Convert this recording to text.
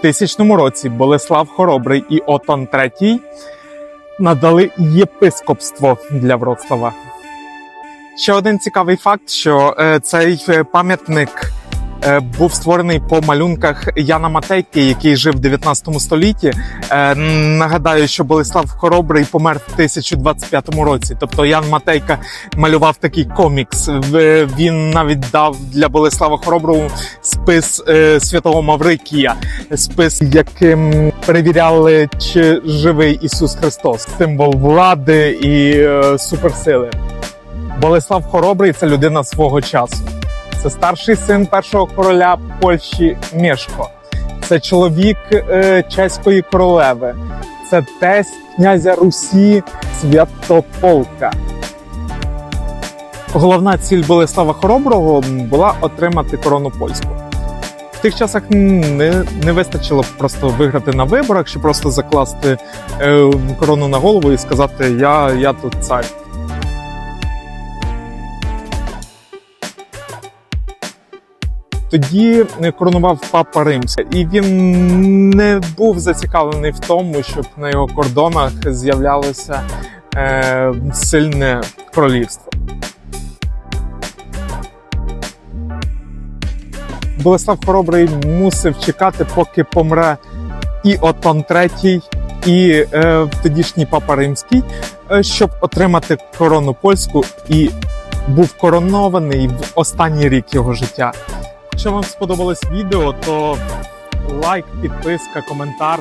1000 році Болеслав Хоробрий і Отон III надали єпископство для Вроцлава. Ще один цікавий факт, що е, цей е, пам'ятник був створений по малюнках Яна Матейки, який жив в 19 столітті. Е, нагадаю, що Болеслав Хоробрий помер в 1025 році. Тобто Ян Матейка малював такий комікс. Він навіть дав для Болеслава Хороброго спис е, святого Маврикія, спис, яким перевіряли, чи живий Ісус Христос, символ влади і е, суперсили. Болеслав Хоробрий це людина свого часу. Це старший син першого короля Польщі Мєшко. Це чоловік е, чеської королеви. Це тесть князя Русі Святополка. Головна ціль Болеслава Хороброго була отримати корону польську. В тих часах не, не вистачило просто виграти на виборах, чи просто закласти е, корону на голову і сказати Я, я тут цар. Тоді коронував папа Римський, і він не був зацікавлений в тому, щоб на його кордонах з'являлося е, сильне королівство. Болеслав Хоробрий мусив чекати, поки помре і Отон III, і е, тодішній папа Римський, е, щоб отримати корону польську, і був коронований в останній рік його життя. Якщо вам сподобалось відео, то лайк, підписка, коментар